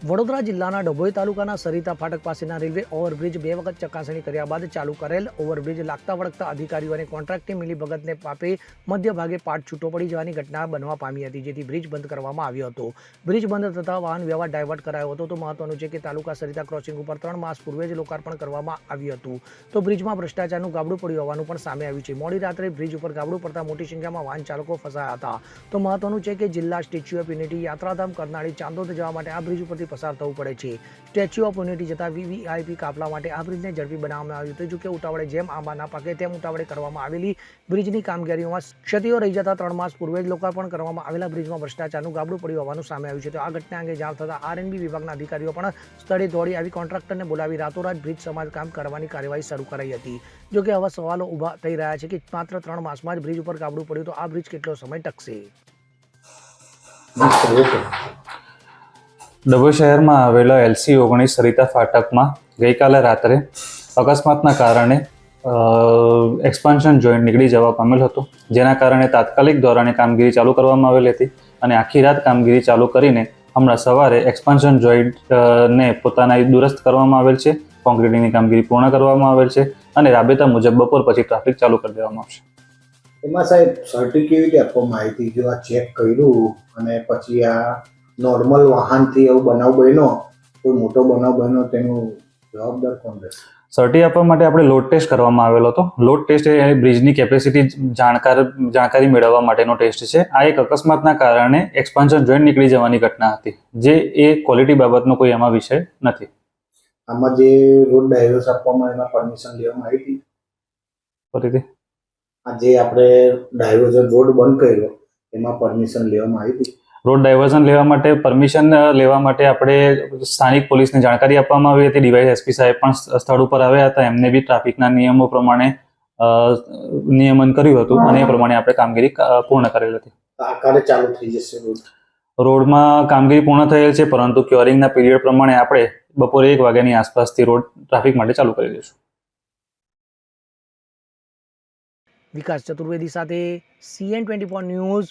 વડોદરા જિલ્લાના ડભોઈ તાલુકાના સરિતા ફાટક પાસેના રેલવે ઓવરબ્રિજ બે વખત ચકાસણી કર્યા બાદ ચાલુ કરેલ ઓવરબ્રિજ લાગતા વળગતા અધિકારીઓ અને કોન્ટ્રાક્ટની મિલીભગતને પાપે મધ્ય ભાગે પાટ છૂટો પડી જવાની ઘટના બનવા પામી હતી, જેથી બ્રિજ બંધ કરવામાં આવ્યો હતો. બ્રિજ બંધ થતાં વાહન વ્યવહાર ડાયવર્ટ કરાયો હતો. તો મહત્વનું છે કે તાલુકા સરિતા ક્રોસિંગ ઉપર ત્રણ માસ પૂર્વે જ લોકાર્પણ કરવામાં આવ્યું હતું. તો બ્રિજમાં ભ્રષ્ટાચારનું ગાબડું પડ્યું હોવાનું પણ સામે આવ્યું છે. મોડી રાત્રે બ્રિજ ઉપર ગાબડું પડતા મોટી સંખ્યામાં વાહન ચાલકો ફસાયા હતા. તો મહત્વનું છે કે જિલ્લા સ્ટેચ્યુ ઓફ યુનિટી યાત્રાધામ કરનાળી ચાંદોદ જવા માટે આ બ્રિજ ઉપરથી પસાર થવું પડે છે. સ્ટેચ્યુ ઓફ યુનિટી જતા વીવીઆઈપી કાફલા માટે આ બ્રિજને ઝડપી બનાવવામાં આવ્યું હતું. જોકે ઉતાવળે જેમ આંબા ના પાકે તેમ ઉતાવળે કરવામાં આવેલી બ્રિજની કામગીરીઓમાં ક્ષતિઓ રહી જતા ત્રણ માસ પૂર્વે જ લોકાર્પણ કરવામાં આવેલા બ્રિજમાં ભ્રષ્ટાચારનું ગાબડું પડ્યું હોવાનું સામે આવ્યું છે. તો આ ઘટના અંગે જાણ થતાં આરએનબી વિભાગના અધિકારીઓ પણ સ્થળે દોડી આવી કોન્ટ્રાક્ટરને બોલાવી રાતોરાત બ્રિજ સમારકામ કરવાની કાર્યવાહી શરૂ કરાઈ હતી. જોકે હવે સવાલો ઊભા થઈ રહ્યા છે કે માત્ર ત્રણ માસમાં જ બ્રિજ ઉપર ગાબડું પડ્યું તો આ બ્રિજ કેટલો સમય ટકશે? ડભોઈ શહેરમાં આવેલા એલસી ઓગણીસ સરિતા ફાટકમાં ગઈકાલે રાત્રે અકસ્માતના કારણે એક્સપાન્શન જોઈન્ટ નીકળી જવા પામેલ હતો. જેના કારણે તાત્કાલિક ધોરણે કામગીરી ચાલુ કરવામાં આવેલી હતી અને આખી રાત કામગીરી ચાલુ કરીને હમણાં સવારે એક્સપાન્શન જોઈન્ટને પોતાના દુરસ્ત કરવામાં આવેલ છે. કોન્ક્રીટિંગની કામગીરી પૂર્ણ કરવામાં આવેલ છે અને રાબેતા મુજબ બપોર પછી ટ્રાફિક ચાલુ કરી દેવામાં આવશે. એમાં સાહેબ સર્ટી કેવી રીતે આપવામાં આવી હતી જો આ ચેક કર્યું અને પછી આ નોર્મલ વાહનથી એવું બનાવ બન્યો કોઈ મોટો બનાવ બન્યો તેનું જવાબદાર કોણ રહેશે સર્ટી આપવા માટે આપણે લોડ ટેસ્ટ કરવામાં આવેલો હતો. લોડ ટેસ્ટ એ બ્રિજની કેપેસિટી જાણકાર જાણકારી મેળવવા માટેનો ટેસ્ટ છે. આ એક અકસ્માતના કારણે એક્સપાન્શન જોઈન્ટ નીકળી જવાની ઘટના હતી જે એ ક્વોલિટી બાબતનો કોઈ એમાં વિષય નથી. આમાં જે રોડ ડાયવર્સ આપવામાં એમાં પરમિશન લેવામાં આવી હતી. ફરીથી. આ જે આપણે ડાયવર્ઝન રોડ બંધ કર્યો એમાં પરમિશન લેવામાં આવી હતી. રોડ ડાયવર્ઝન લેવા માટે પરમિશન લેવા માટે આપણે સ્થાનિક પોલીસને જાણકારી આપવામાં આવી હતી. ડીવાય એસપી સાહેબ પણ સ્થળ ઉપર આવ્યા હતા. એમને બી ટ્રાફિકના નિયમો પ્રમાણે નિયમન કર્યું હતું અને એ પ્રમાણે આપણે કામગીરી પૂર્ણ કરેલ હતી. ચાલુ થઈ જશે રોડમાં કામગીરી પૂર્ણ થયેલ છે પરંતુ ક્યોરિંગના પીરિયડ પ્રમાણે આપણે બપોરે એક વાગ્યાની આસપાસથી રોડ ટ્રાફિક માટે ચાલુ કરી દઈશું. વિકાસ ચતુર્વેદી સાથે CN twenty four news